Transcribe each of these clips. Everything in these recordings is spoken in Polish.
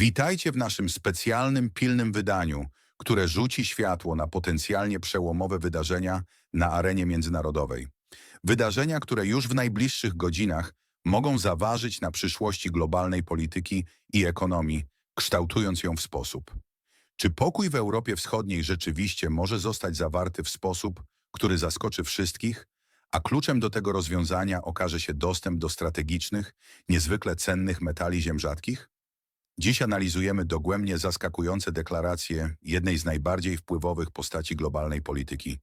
Witajcie w naszym specjalnym, pilnym wydaniu, które rzuci światło na potencjalnie przełomowe wydarzenia na arenie międzynarodowej. Wydarzenia, które już w najbliższych godzinach mogą zaważyć na przyszłości globalnej polityki i ekonomii, kształtując ją w sposób. Czy pokój w Europie Wschodniej rzeczywiście może zostać zawarty w sposób, który zaskoczy wszystkich, a kluczem do tego rozwiązania okaże się dostęp do strategicznych, niezwykle cennych metali ziem rzadkich? Dziś analizujemy dogłębnie zaskakujące deklaracje jednej z najbardziej wpływowych postaci globalnej polityki,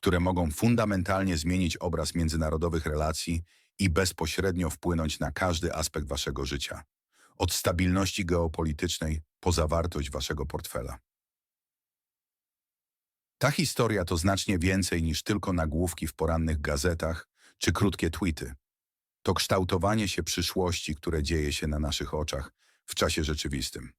które mogą fundamentalnie zmienić obraz międzynarodowych relacji i bezpośrednio wpłynąć na każdy aspekt waszego życia. Od stabilności geopolitycznej po zawartość waszego portfela. Ta historia to znacznie więcej niż tylko nagłówki w porannych gazetach czy krótkie tweety. To kształtowanie się przyszłości, które dzieje się na naszych oczach w czasie rzeczywistym.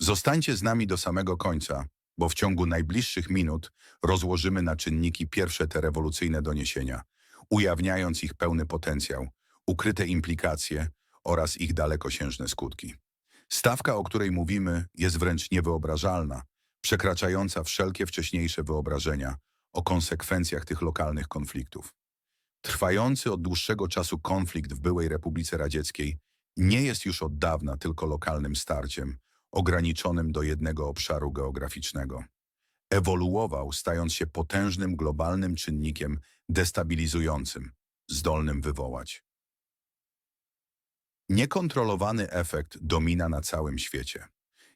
Zostańcie z nami do samego końca, bo w ciągu najbliższych minut rozłożymy na czynniki pierwsze te rewolucyjne doniesienia, ujawniając ich pełny potencjał, ukryte implikacje oraz ich dalekosiężne skutki. Stawka, o której mówimy, jest wręcz niewyobrażalna, przekraczająca wszelkie wcześniejsze wyobrażenia o konsekwencjach tych lokalnych konfliktów. Trwający od dłuższego czasu konflikt w byłej Republice Radzieckiej nie jest już od dawna tylko lokalnym starciem, ograniczonym do jednego obszaru geograficznego. Ewoluował, stając się potężnym globalnym czynnikiem destabilizującym, zdolnym wywołać. Niekontrolowany efekt domina na całym świecie.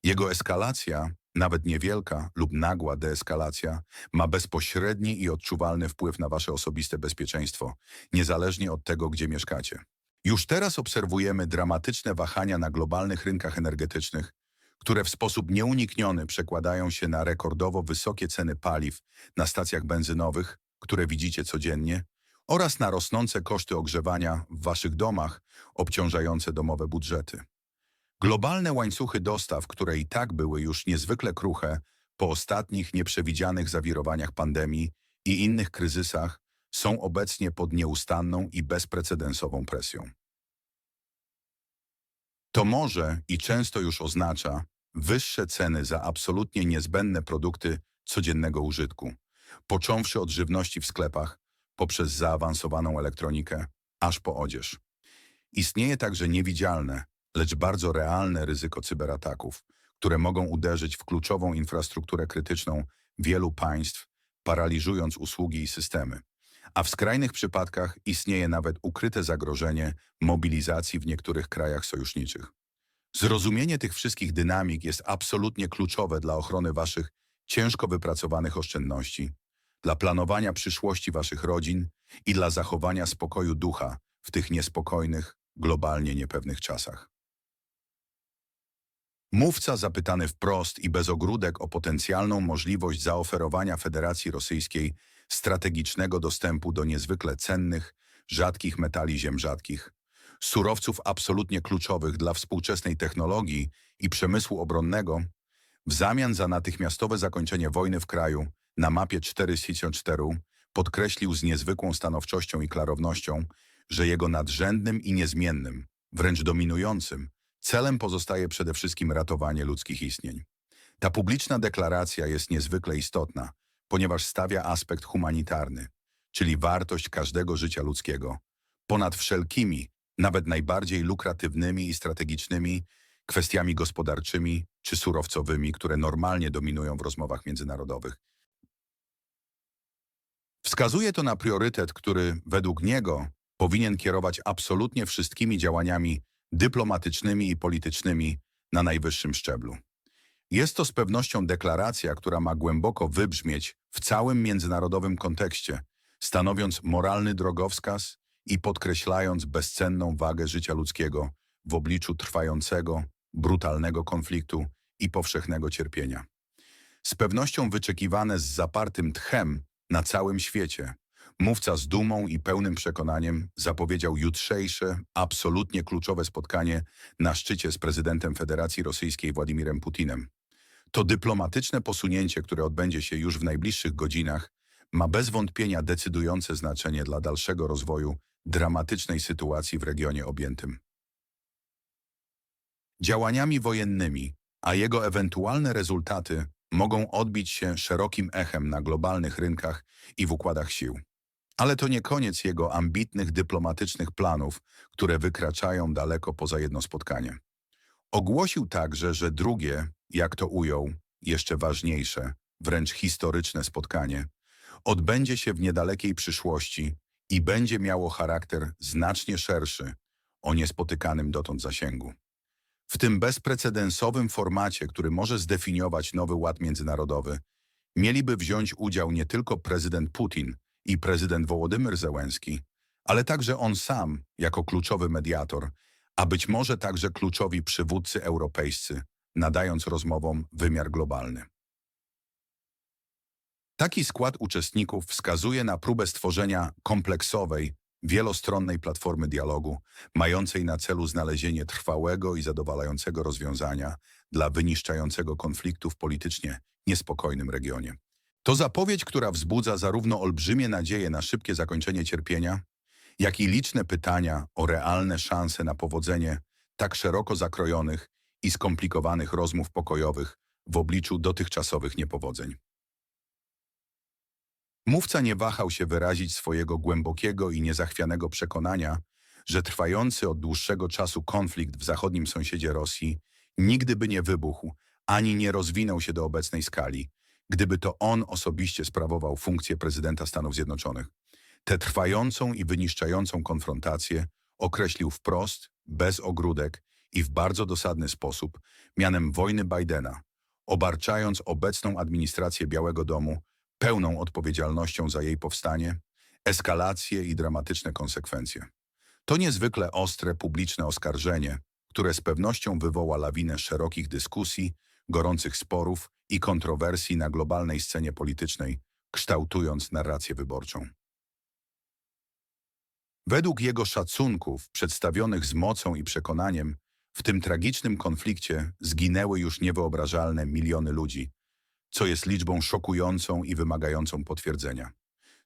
Jego eskalacja, nawet niewielka lub nagła deeskalacja, ma bezpośredni i odczuwalny wpływ na wasze osobiste bezpieczeństwo, niezależnie od tego, gdzie mieszkacie. Już teraz obserwujemy dramatyczne wahania na globalnych rynkach energetycznych, które w sposób nieunikniony przekładają się na rekordowo wysokie ceny paliw na stacjach benzynowych, które widzicie codziennie, oraz na rosnące koszty ogrzewania w waszych domach, obciążające domowe budżety. Globalne łańcuchy dostaw, które i tak były już niezwykle kruche po ostatnich nieprzewidzianych zawirowaniach pandemii i innych kryzysach, są obecnie pod nieustanną i bezprecedensową presją. To może i często już oznacza wyższe ceny za absolutnie niezbędne produkty codziennego użytku, począwszy od żywności w sklepach, poprzez zaawansowaną elektronikę, aż po odzież. Istnieje także niewidzialne, lecz bardzo realne ryzyko cyberataków, które mogą uderzyć w kluczową infrastrukturę krytyczną wielu państw, paraliżując usługi i systemy. A w skrajnych przypadkach istnieje nawet ukryte zagrożenie mobilizacji w niektórych krajach sojuszniczych. Zrozumienie tych wszystkich dynamik jest absolutnie kluczowe dla ochrony waszych ciężko wypracowanych oszczędności, dla planowania przyszłości waszych rodzin i dla zachowania spokoju ducha w tych niespokojnych, globalnie niepewnych czasach. Mówca zapytany wprost i bez ogródek o potencjalną możliwość zaoferowania Federacji Rosyjskiej strategicznego dostępu do niezwykle cennych, rzadkich metali ziem rzadkich, surowców absolutnie kluczowych dla współczesnej technologii i przemysłu obronnego, w zamian za natychmiastowe zakończenie wojny w kraju na mapie 404 podkreślił z niezwykłą stanowczością i klarownością, że jego nadrzędnym i niezmiennym, wręcz dominującym, celem pozostaje przede wszystkim ratowanie ludzkich istnień. Ta publiczna deklaracja jest niezwykle istotna, ponieważ stawia aspekt humanitarny, czyli wartość każdego życia ludzkiego, ponad wszelkimi, nawet najbardziej lukratywnymi i strategicznymi kwestiami gospodarczymi czy surowcowymi, które normalnie dominują w rozmowach międzynarodowych. Wskazuje to na priorytet, który według niego powinien kierować absolutnie wszystkimi działaniami dyplomatycznymi i politycznymi na najwyższym szczeblu. Jest to z pewnością deklaracja, która ma głęboko wybrzmieć w całym międzynarodowym kontekście, stanowiąc moralny drogowskaz i podkreślając bezcenną wagę życia ludzkiego w obliczu trwającego, brutalnego konfliktu i powszechnego cierpienia. Z pewnością wyczekiwane z zapartym tchem na całym świecie, mówca z dumą i pełnym przekonaniem zapowiedział jutrzejsze, absolutnie kluczowe spotkanie na szczycie z prezydentem Federacji Rosyjskiej Władimirem Putinem. To dyplomatyczne posunięcie, które odbędzie się już w najbliższych godzinach, ma bez wątpienia decydujące znaczenie dla dalszego rozwoju dramatycznej sytuacji w regionie objętym. Działaniami wojennymi a jego ewentualne rezultaty mogą odbić się szerokim echem na globalnych rynkach i w układach sił. Ale to nie koniec jego ambitnych dyplomatycznych planów, które wykraczają daleko poza jedno spotkanie. Ogłosił także, że drugie, jak to ujął, jeszcze ważniejsze, wręcz historyczne spotkanie, odbędzie się w niedalekiej przyszłości i będzie miało charakter znacznie szerszy, o niespotykanym dotąd zasięgu. W tym bezprecedensowym formacie, który może zdefiniować nowy ład międzynarodowy, mieliby wziąć udział nie tylko prezydent Putin i prezydent Wołodymyr Zełenski, ale także on sam jako kluczowy mediator, a być może także kluczowi przywódcy europejscy, nadając rozmowom wymiar globalny. Taki skład uczestników wskazuje na próbę stworzenia kompleksowej, wielostronnej platformy dialogu, mającej na celu znalezienie trwałego i zadowalającego rozwiązania dla wyniszczającego konfliktu w politycznie niespokojnym regionie. To zapowiedź, która wzbudza zarówno olbrzymie nadzieje na szybkie zakończenie cierpienia, jak i liczne pytania o realne szanse na powodzenie tak szeroko zakrojonych i skomplikowanych rozmów pokojowych w obliczu dotychczasowych niepowodzeń. Mówca nie wahał się wyrazić swojego głębokiego i niezachwianego przekonania, że trwający od dłuższego czasu konflikt w zachodnim sąsiedzie Rosji nigdy by nie wybuchł ani nie rozwinął się do obecnej skali, gdyby to on osobiście sprawował funkcję prezydenta Stanów Zjednoczonych. Tę trwającą i wyniszczającą konfrontację określił wprost, bez ogródek i w bardzo dosadny sposób mianem wojny Bidena, obarczając obecną administrację Białego Domu pełną odpowiedzialnością za jej powstanie, eskalację i dramatyczne konsekwencje. To niezwykle ostre publiczne oskarżenie, które z pewnością wywoła lawinę szerokich dyskusji, gorących sporów i kontrowersji na globalnej scenie politycznej, kształtując narrację wyborczą. Według jego szacunków, przedstawionych z mocą i przekonaniem, w tym tragicznym konflikcie zginęły już niewyobrażalne miliony ludzi, co jest liczbą szokującą i wymagającą potwierdzenia.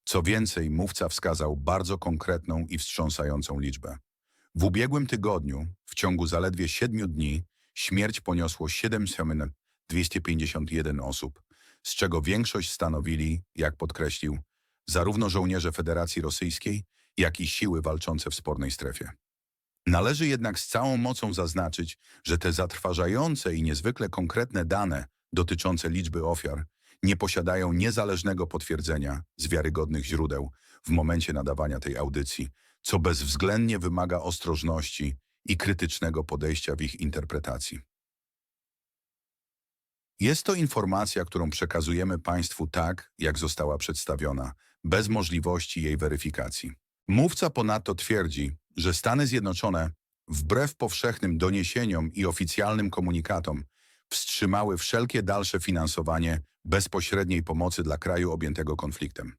Co więcej, mówca wskazał bardzo konkretną i wstrząsającą liczbę. W ubiegłym tygodniu, w ciągu zaledwie siedmiu dni, śmierć poniosło 7251 osób, z czego większość stanowili, jak podkreślił, zarówno żołnierze Federacji Rosyjskiej, jak i siły walczące w spornej strefie. Należy jednak z całą mocą zaznaczyć, że te zatrważające i niezwykle konkretne dane dotyczące liczby ofiar nie posiadają niezależnego potwierdzenia z wiarygodnych źródeł w momencie nadawania tej audycji, co bezwzględnie wymaga ostrożności i krytycznego podejścia w ich interpretacji. Jest to informacja, którą przekazujemy Państwu tak, jak została przedstawiona, bez możliwości jej weryfikacji. Mówca ponadto twierdzi, że Stany Zjednoczone, wbrew powszechnym doniesieniom i oficjalnym komunikatom, wstrzymały wszelkie dalsze finansowanie bezpośredniej pomocy dla kraju objętego konfliktem.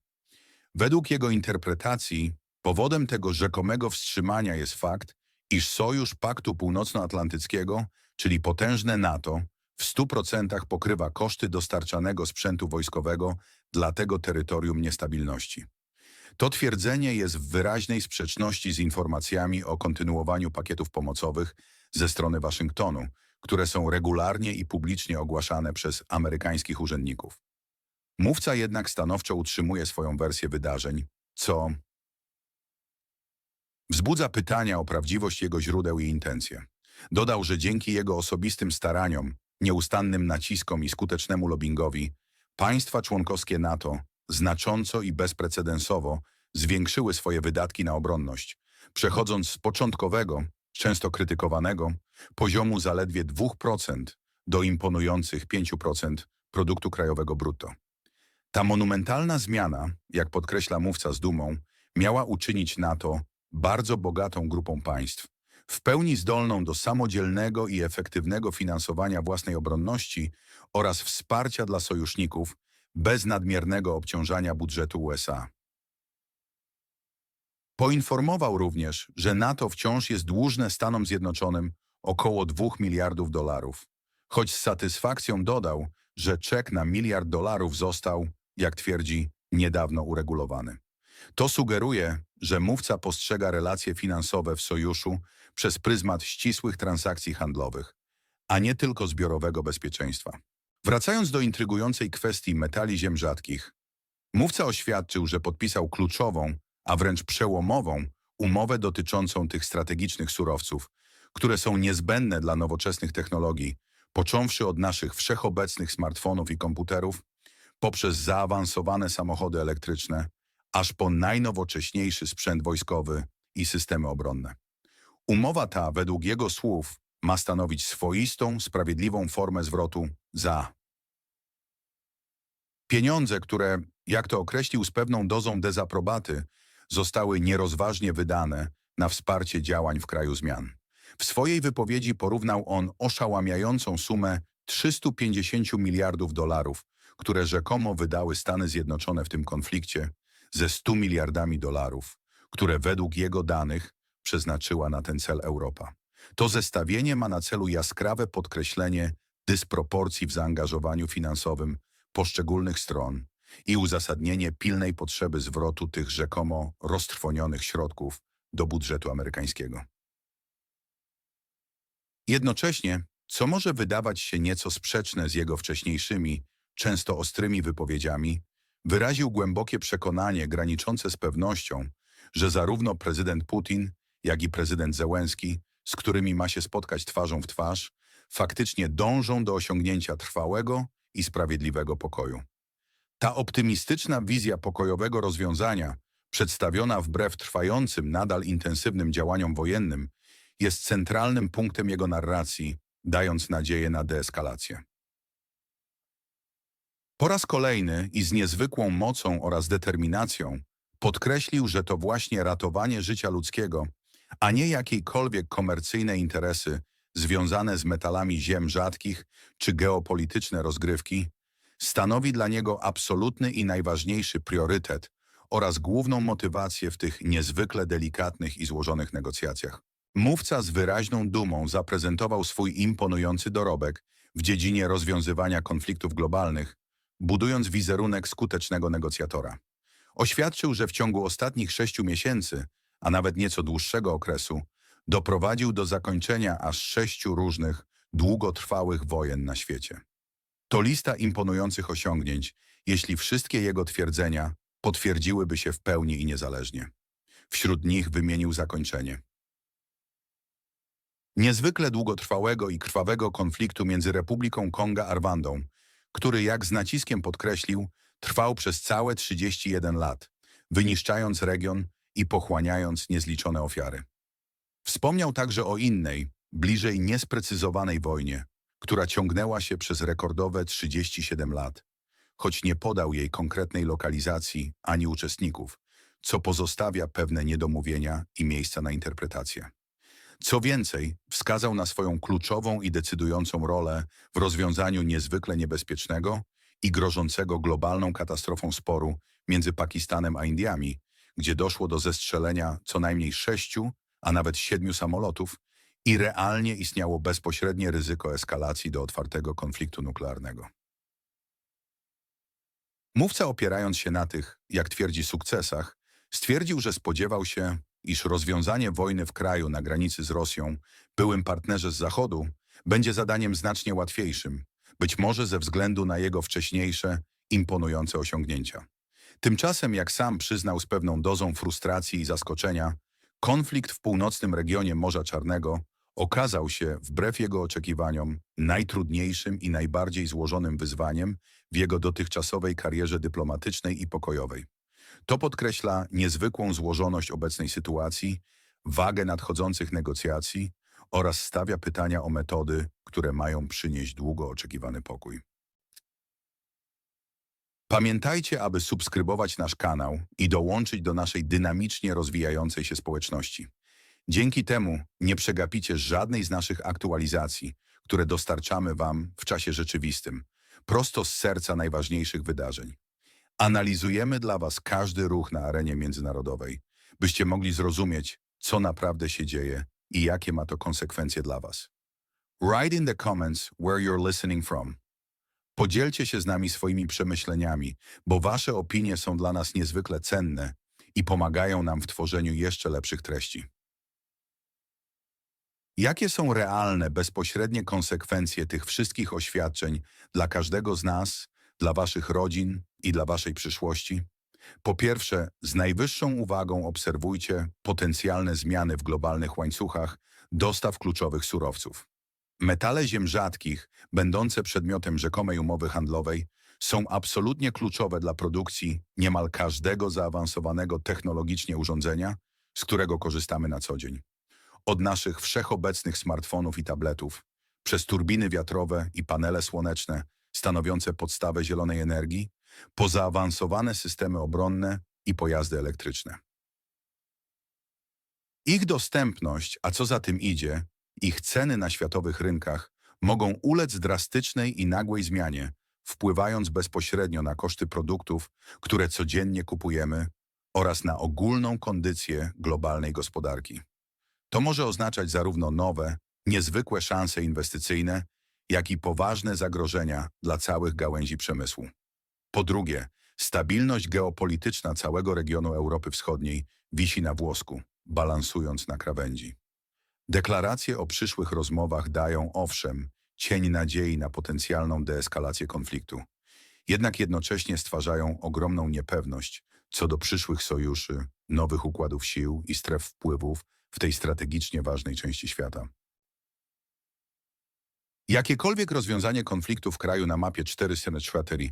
Według jego interpretacji powodem tego rzekomego wstrzymania jest fakt, iż Sojusz Paktu Północnoatlantyckiego, czyli potężne NATO, w 100% pokrywa koszty dostarczanego sprzętu wojskowego dla tego terytorium niestabilności. To twierdzenie jest w wyraźnej sprzeczności z informacjami o kontynuowaniu pakietów pomocowych ze strony Waszyngtonu, które są regularnie i publicznie ogłaszane przez amerykańskich urzędników. Mówca jednak stanowczo utrzymuje swoją wersję wydarzeń, co wzbudza pytania o prawdziwość jego źródeł i intencje. Dodał, że dzięki jego osobistym staraniom, nieustannym naciskom i skutecznemu lobbyingowi, państwa członkowskie NATO znacząco i bezprecedensowo zwiększyły swoje wydatki na obronność, przechodząc z początkowego, często krytykowanego, poziomu zaledwie 2% do imponujących 5% produktu krajowego brutto. Ta monumentalna zmiana, jak podkreśla mówca z dumą, miała uczynić NATO bardzo bogatą grupą państw, w pełni zdolną do samodzielnego i efektywnego finansowania własnej obronności oraz wsparcia dla sojuszników bez nadmiernego obciążania budżetu USA. Poinformował również, że NATO wciąż jest dłużne Stanom Zjednoczonym około 2 miliardów dolarów, choć z satysfakcją dodał, że czek na miliard dolarów został, jak twierdzi, niedawno uregulowany. To sugeruje, że mówca postrzega relacje finansowe w sojuszu przez pryzmat ścisłych transakcji handlowych, a nie tylko zbiorowego bezpieczeństwa. Wracając do intrygującej kwestii metali ziem rzadkich, mówca oświadczył, że podpisał kluczową, a wręcz przełomową umowę dotyczącą tych strategicznych surowców, które są niezbędne dla nowoczesnych technologii, począwszy od naszych wszechobecnych smartfonów i komputerów, poprzez zaawansowane samochody elektryczne, aż po najnowocześniejszy sprzęt wojskowy i systemy obronne. Umowa ta, według jego słów, ma stanowić swoistą, sprawiedliwą formę zwrotu za pieniądze, które, jak to określił z pewną dozą dezaprobaty, zostały nierozważnie wydane na wsparcie działań w kraju zmian. W swojej wypowiedzi porównał on oszałamiającą sumę 350 miliardów dolarów, które rzekomo wydały Stany Zjednoczone w tym konflikcie, ze 100 miliardami dolarów, które według jego danych przeznaczyła na ten cel Europa. To zestawienie ma na celu jaskrawe podkreślenie dysproporcji w zaangażowaniu finansowym poszczególnych stron i uzasadnienie pilnej potrzeby zwrotu tych rzekomo roztrwonionych środków do budżetu amerykańskiego. Jednocześnie, co może wydawać się nieco sprzeczne z jego wcześniejszymi, często ostrymi wypowiedziami, wyraził głębokie przekonanie graniczące z pewnością, że zarówno prezydent Putin, jak i prezydent Zełenski, z którymi ma się spotkać twarzą w twarz, faktycznie dążą do osiągnięcia trwałego i sprawiedliwego pokoju. Ta optymistyczna wizja pokojowego rozwiązania, przedstawiona wbrew trwającym nadal intensywnym działaniom wojennym, jest centralnym punktem jego narracji, dając nadzieję na deeskalację. Po raz kolejny i z niezwykłą mocą oraz determinacją podkreślił, że to właśnie ratowanie życia ludzkiego, a nie jakiejkolwiek komercyjne interesy związane z metalami ziem rzadkich czy geopolityczne rozgrywki, stanowi dla niego absolutny i najważniejszy priorytet oraz główną motywację w tych niezwykle delikatnych i złożonych negocjacjach. Mówca z wyraźną dumą zaprezentował swój imponujący dorobek w dziedzinie rozwiązywania konfliktów globalnych, budując wizerunek skutecznego negocjatora. Oświadczył, że w ciągu ostatnich sześciu miesięcy, a nawet nieco dłuższego okresu, doprowadził do zakończenia aż sześciu różnych, długotrwałych wojen na świecie. To lista imponujących osiągnięć, jeśli wszystkie jego twierdzenia potwierdziłyby się w pełni i niezależnie. Wśród nich wymienił zakończenie. Niezwykle długotrwałego i krwawego konfliktu między Republiką Konga a Rwandą, który, jak z naciskiem podkreślił, trwał przez całe 31 lat, wyniszczając region i pochłaniając niezliczone ofiary. Wspomniał także o innej, bliżej niesprecyzowanej wojnie, która ciągnęła się przez rekordowe 37 lat, choć nie podał jej konkretnej lokalizacji ani uczestników, co pozostawia pewne niedomówienia i miejsca na interpretację. Co więcej, wskazał na swoją kluczową i decydującą rolę w rozwiązaniu niezwykle niebezpiecznego i grożącego globalną katastrofą sporu między Pakistanem a Indiami, gdzie doszło do zestrzelenia co najmniej sześciu, a nawet siedmiu samolotów i realnie istniało bezpośrednie ryzyko eskalacji do otwartego konfliktu nuklearnego. Mówca opierając się na tych, jak twierdzi, sukcesach, stwierdził, że spodziewał się, iż rozwiązanie wojny w kraju na granicy z Rosją, byłym partnerze z Zachodu, będzie zadaniem znacznie łatwiejszym, być może ze względu na jego wcześniejsze, imponujące osiągnięcia. Tymczasem, jak sam przyznał z pewną dozą frustracji i zaskoczenia, konflikt w północnym regionie Morza Czarnego okazał się, wbrew jego oczekiwaniom, najtrudniejszym i najbardziej złożonym wyzwaniem w jego dotychczasowej karierze dyplomatycznej i pokojowej. To podkreśla niezwykłą złożoność obecnej sytuacji, wagę nadchodzących negocjacji oraz stawia pytania o metody, które mają przynieść długo oczekiwany pokój. Pamiętajcie, aby subskrybować nasz kanał i dołączyć do naszej dynamicznie rozwijającej się społeczności. Dzięki temu nie przegapicie żadnej z naszych aktualizacji, które dostarczamy Wam w czasie rzeczywistym, prosto z serca najważniejszych wydarzeń. Analizujemy dla Was każdy ruch na arenie międzynarodowej, byście mogli zrozumieć, co naprawdę się dzieje i jakie ma to konsekwencje dla Was. Write in the comments where you're listening from. Podzielcie się z nami swoimi przemyśleniami, bo Wasze opinie są dla nas niezwykle cenne i pomagają nam w tworzeniu jeszcze lepszych treści. Jakie są realne, bezpośrednie konsekwencje tych wszystkich oświadczeń dla każdego z nas, dla waszych rodzin i dla waszej przyszłości? Po pierwsze, z najwyższą uwagą obserwujcie potencjalne zmiany w globalnych łańcuchach dostaw kluczowych surowców. Metale ziem rzadkich, będące przedmiotem rzekomej umowy handlowej, są absolutnie kluczowe dla produkcji niemal każdego zaawansowanego technologicznie urządzenia, z którego korzystamy na co dzień. Od naszych wszechobecnych smartfonów i tabletów, przez turbiny wiatrowe i panele słoneczne stanowiące podstawę zielonej energii, po zaawansowane systemy obronne i pojazdy elektryczne. Ich dostępność, a co za tym idzie, ich ceny na światowych rynkach mogą ulec drastycznej i nagłej zmianie, wpływając bezpośrednio na koszty produktów, które codziennie kupujemy oraz na ogólną kondycję globalnej gospodarki. To może oznaczać zarówno nowe, niezwykłe szanse inwestycyjne, jak i poważne zagrożenia dla całych gałęzi przemysłu. Po drugie, stabilność geopolityczna całego regionu Europy Wschodniej wisi na włosku, balansując na krawędzi. Deklaracje o przyszłych rozmowach dają, owszem, cień nadziei na potencjalną deeskalację konfliktu. Jednak jednocześnie stwarzają ogromną niepewność co do przyszłych sojuszy, nowych układów sił i stref wpływów w tej strategicznie ważnej części świata. Jakiekolwiek rozwiązanie konfliktu w kraju na mapie 4 Szwateri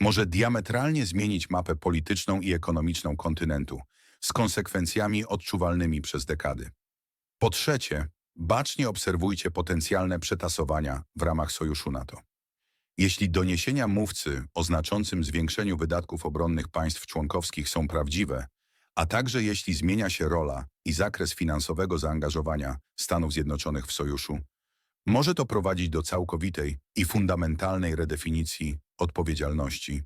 może diametralnie zmienić mapę polityczną i ekonomiczną kontynentu z konsekwencjami odczuwalnymi przez dekady. Po trzecie, bacznie obserwujcie potencjalne przetasowania w ramach sojuszu NATO. Jeśli doniesienia mówcy o znaczącym zwiększeniu wydatków obronnych państw członkowskich są prawdziwe, a także jeśli zmienia się rola i zakres finansowego zaangażowania Stanów Zjednoczonych w sojuszu, może to prowadzić do całkowitej i fundamentalnej redefinicji odpowiedzialności,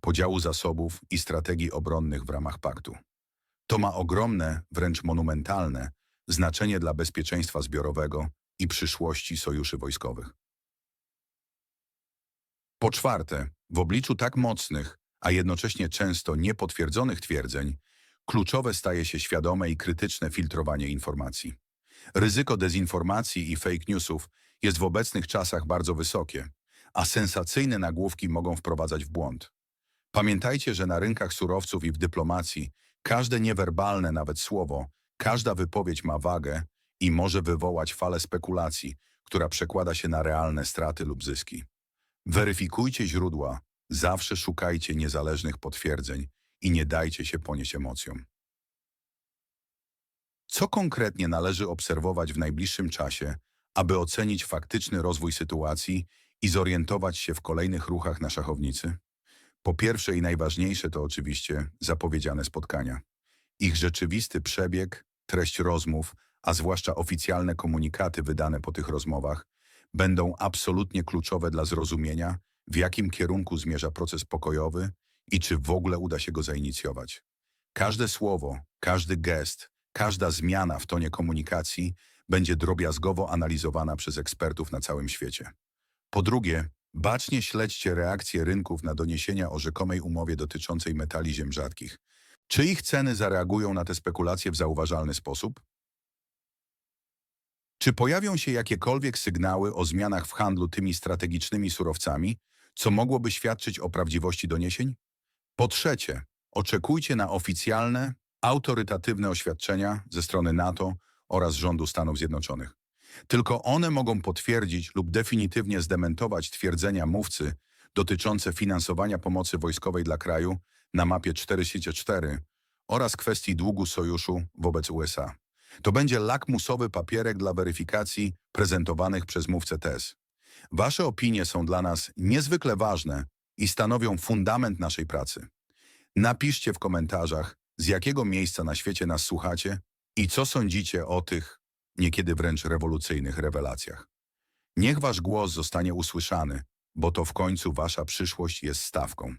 podziału zasobów i strategii obronnych w ramach paktu. To ma ogromne, wręcz monumentalne znaczenie dla bezpieczeństwa zbiorowego i przyszłości sojuszy wojskowych. Po czwarte, w obliczu tak mocnych, a jednocześnie często niepotwierdzonych twierdzeń, kluczowe staje się świadome i krytyczne filtrowanie informacji. Ryzyko dezinformacji i fake newsów jest w obecnych czasach bardzo wysokie, a sensacyjne nagłówki mogą wprowadzać w błąd. Pamiętajcie, że na rynkach surowców i w dyplomacji każde niewerbalne nawet słowo, każda wypowiedź ma wagę i może wywołać falę spekulacji, która przekłada się na realne straty lub zyski. Weryfikujcie źródła, zawsze szukajcie niezależnych potwierdzeń i nie dajcie się ponieść emocjom. Co konkretnie należy obserwować w najbliższym czasie, aby ocenić faktyczny rozwój sytuacji i zorientować się w kolejnych ruchach na szachownicy? Po pierwsze i najważniejsze to oczywiście zapowiedziane spotkania. Ich rzeczywisty przebieg, treść rozmów, a zwłaszcza oficjalne komunikaty wydane po tych rozmowach, będą absolutnie kluczowe dla zrozumienia, w jakim kierunku zmierza proces pokojowy i czy w ogóle uda się go zainicjować. Każde słowo, każdy gest, każda zmiana w tonie komunikacji będzie drobiazgowo analizowana przez ekspertów na całym świecie. Po drugie, bacznie śledźcie reakcje rynków na doniesienia o rzekomej umowie dotyczącej metali ziem rzadkich. Czy ich ceny zareagują na te spekulacje w zauważalny sposób? Czy pojawią się jakiekolwiek sygnały o zmianach w handlu tymi strategicznymi surowcami, co mogłoby świadczyć o prawdziwości doniesień? Po trzecie, oczekujcie na oficjalne, autorytatywne oświadczenia ze strony NATO oraz rządu Stanów Zjednoczonych. Tylko one mogą potwierdzić lub definitywnie zdementować twierdzenia mówcy dotyczące finansowania pomocy wojskowej dla kraju na mapie 404 oraz kwestii długu sojuszu wobec USA. To będzie lakmusowy papierek dla weryfikacji prezentowanych przez mówcę TES. Wasze opinie są dla nas niezwykle ważne i stanowią fundament naszej pracy. Napiszcie w komentarzach, z jakiego miejsca na świecie nas słuchacie i co sądzicie o tych, niekiedy wręcz rewolucyjnych rewelacjach. Niech wasz głos zostanie usłyszany, bo to w końcu wasza przyszłość jest stawką.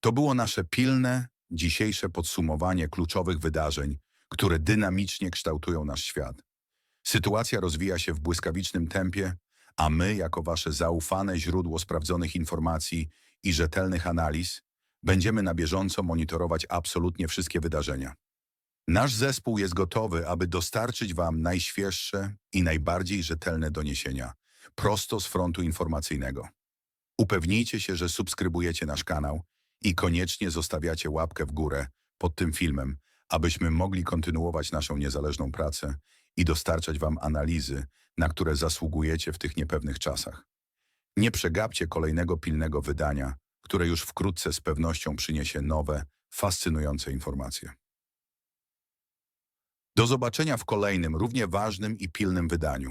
To było nasze pilne, dzisiejsze podsumowanie kluczowych wydarzeń, które dynamicznie kształtują nasz świat. Sytuacja rozwija się w błyskawicznym tempie, a my, jako wasze zaufane źródło sprawdzonych informacji i rzetelnych analiz, będziemy na bieżąco monitorować absolutnie wszystkie wydarzenia. Nasz zespół jest gotowy, aby dostarczyć Wam najświeższe i najbardziej rzetelne doniesienia prosto z frontu informacyjnego. Upewnijcie się, że subskrybujecie nasz kanał i koniecznie zostawiacie łapkę w górę pod tym filmem, abyśmy mogli kontynuować naszą niezależną pracę i dostarczać Wam analizy, na które zasługujecie w tych niepewnych czasach. Nie przegapcie kolejnego pilnego wydania, które już wkrótce z pewnością przyniesie nowe, fascynujące informacje. Do zobaczenia w kolejnym, równie ważnym i pilnym wydaniu.